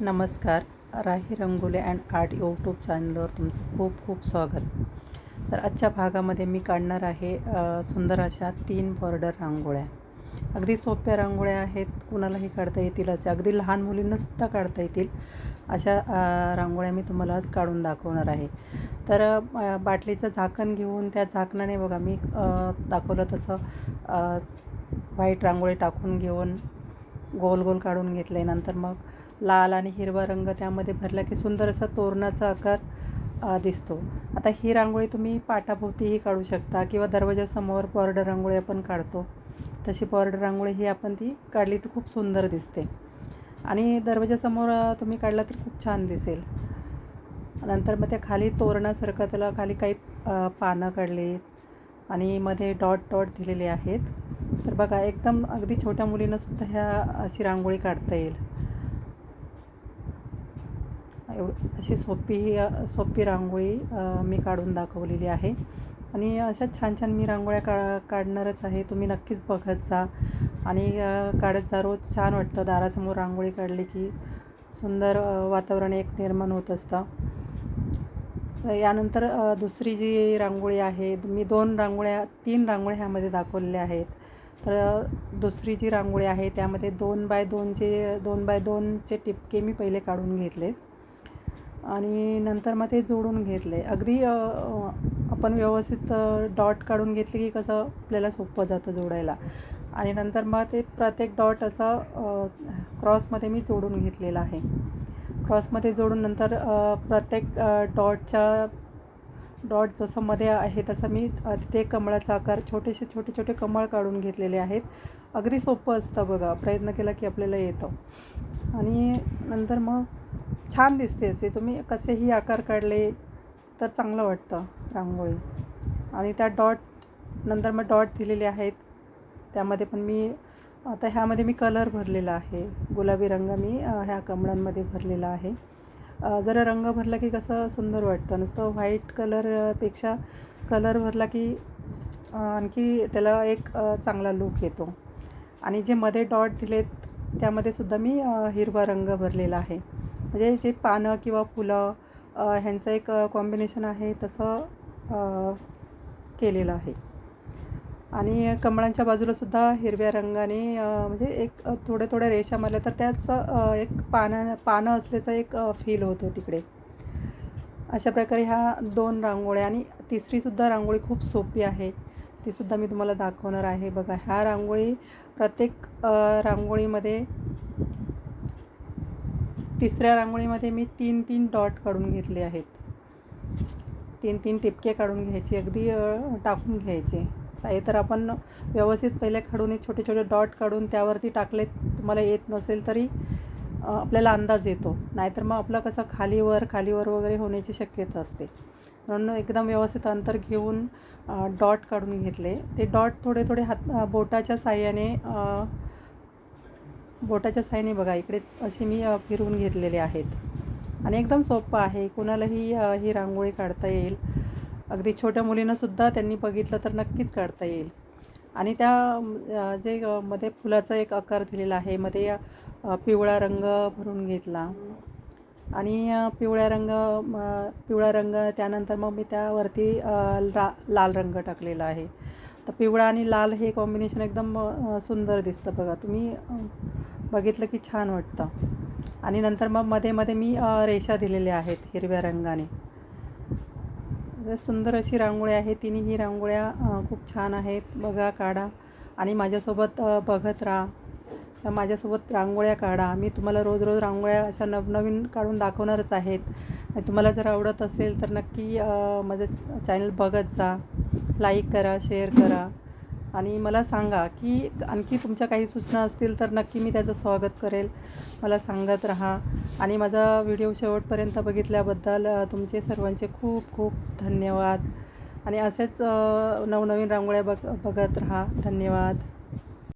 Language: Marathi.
नमस्कार. Rahi Rangole and art YouTube चॅनलवर तुमचं खूप खूप स्वागत. तर आजच्या भागामध्ये मी काढणार आहे सुंदर अशा तीन बॉर्डर रांगोळ्या. अगदी सोप्या रांगोळ्या आहेत कुणालाही काढता येतील अशा अगदी लहान मुलींनासुद्धा काढता येतील अशा रांगोळ्या मी तुम्हाला आज काढून दाखवणार आहे. तर बाटलीचं झाकण घेऊन त्या झाकणाने बघा मी दाखवलं तसं व्हाईट रांगोळी टाकून घेऊन गोल गोल काढून घेतले. नंतर मग लाल आणि हिरवा रंग त्यामध्ये भरला की सुंदर असा तोरणाचा आकार दिसतो. आता ही रांगोळी तुम्ही पाटाभोवतीही काढू शकता किंवा दरवाजासमोर बॉर्डर रांगोळी आपण काढतो. तशी बॉर्डर रांगोळी ही आपण ती काढली तर खूप सुंदर दिसते. आणि दरवाजासमोर तुम्ही काढला तर खूप छान दिसेल. नंतर मग त्या खाली तोरणासारखं त्याला खाली काही पानं काढली आणि मध्ये डॉट डॉट दिलेले आहेत. तर बघा एकदम अगदी छोट्या मुलींनासुद्धा ह्या अशी रांगोळी काढता येईल. एव अशी सोपी ही सोपी रांगोळी मी काढून दाखवलेली आहे. आणि अशा छान छान मी रांगोळ्या का काढणारच आहे. तुम्ही नक्कीच बघत जा. आणि काढत जा. रोज छान वाटतं दारासमोर रांगोळी काढली की सुंदर वातावरण एक निर्माण होत असतं. यानंतर दुसरी जी रांगोळी आहे मी दोन रांगोळ्या तीन रांगोळ्या ह्यामध्ये दाखवलेल्या आहेत. तर दुसरी जी रांगोळी आहे त्यामध्ये दोन बाय दोनचे दोन बाय दोनचे टिपके मी पहिले काढून घेतले. आणि नंतर मग ते जोडून घेतले. अगदी आपण व्यवस्थित डॉट काढून घेतले की कसं आपल्याला सोपं जातं जोडायला. आणि नंतर मग ते प्रत्येक डॉट असं क्रॉसमध्ये मी जोडून घेतलेला आहे. क्रॉसमध्ये जोडून नंतर प्रत्येक डॉटच्या डॉट जसं मध्ये आहे तसं मी तिथे कमळाचा आकार छोटेसे छोटे छोटे कमळ काढून घेतलेले आहेत. अगदी सोपं असतं बघा. प्रयत्न केला की आपल्याला येतं. आणि नंतर मग छान दिसते असे. तुम्ही कसेही आकार काढले तर चांगलं वाटतं रांगोळी. आणि त्या डॉट नंतर मग डॉट दिलेले आहेत. त्यामध्ये पण मी आता ह्यामध्ये मी कलर भरलेला आहे. गुलाबी रंग मी ह्या कमळांमध्ये भरलेला आहे. जरा रंग भरला की कसं सुंदर वाटतं. नुसतं व्हाईट कलरपेक्षा कलर भरला की आणखी त्याला एक चांगला लूक येतो. आणि जे मध्ये डॉट दिलेत त्यामध्ये सुद्धा मी हिरवा रंग भरलेला आहे. म्हणजे जे पानं किंवा फुलं ह्यांचं एक कॉम्बिनेशन आहे तसं केलेलं आहे. आणि कमळांच्या बाजूलासुद्धा हिरव्या रंगाने म्हणजे एक थोड्या थोड्या रेषा मारल्या तर त्याच एक पानं पानं असल्याचं एक फील होतो तिकडे. अशा प्रकारे ह्या दोन रांगोळ्या आणि तिसरीसुद्धा रांगोळी खूप सोपी आहे. तीसुद्धा मी तुम्हाला दाखवणार आहे. बघा ह्या रांगोळी प्रत्येक रांगोळीमध्ये तिसऱ्या रांगोळीमध्ये मी तीन तीन डॉट काढून घेतले आहेत. तीन तीन टिपके काढून घ्यायचे अगदी टाकून घ्यायचे. काही तर आपण व्यवस्थित पहिले काढून छोटे छोटे डॉट काढून त्यावरती टाकले तुम्हाला येत नसेल तरी आपल्याला अंदाज येतो. नाहीतर मग आपलं कसं खालीवर खालीवर वगैरे होण्याची शक्यता असते. म्हणून एकदम व्यवस्थित अंतर घेऊन डॉट काढून घेतले. ते डॉट थोडे थोडे हात बोटाच्या साह्याने बोटाच्या साह्याने बघा इकडे असे मी फिरवून घेतलेले आहेत. आणि एकदम सोपं आहे. कुणालाही ही रांगोळी काढता येईल. अगदी छोट्या मुलींनासुद्धा त्यांनी बघितलं तर नक्कीच काढता येईल. आणि त्या जे मध्ये फुलाचा एक आकार दिलेला आहे मध्ये पिवळा रंग भरून घेतला. आणि पिवळ्या रंग पिवळा रंग त्यानंतर मग मी त्यावरती रा ला लाल रंग टाकलेला आहे. तर पिवळा आणि लाल हे कॉम्बिनेशन एकदम सुंदर दिसतं बघा. तुम्ही बघितलं की छान वाटतं. आणि नंतर मग मध्ये मध्ये मी रेषा दिलेल्या आहेत हिरव्या रंगाने. सुंदर अशी रांगोळी आहे. तिन्ही रांगोळ्या खूप छान आहेत. बघा काढा. आणि माझ्यासोबत बघत राहा. तर माझ्यासोबत रांगोळ्या काढा. मी तुम्हाला रोज रोज रांगोळ्या अशा नवनवीन काढून दाखवणारच आहेत. तुम्हाला जर आवडत असेल तर नक्की माझं चॅनल बघत जा. लाईक करा शेअर करा. आणि मला सांगा की आणखी तुमच्या काही सूचना असतील तर नक्की मी त्याचं स्वागत करेल. मला सांगत राहा. आणि माझा व्हिडिओ शेवटपर्यंत बघितल्याबद्दल तुमचे सर्वांचे खूप खूप धन्यवाद. आणि असेच नवनवीन रांगोळ्या बघ बघत राहा. धन्यवाद.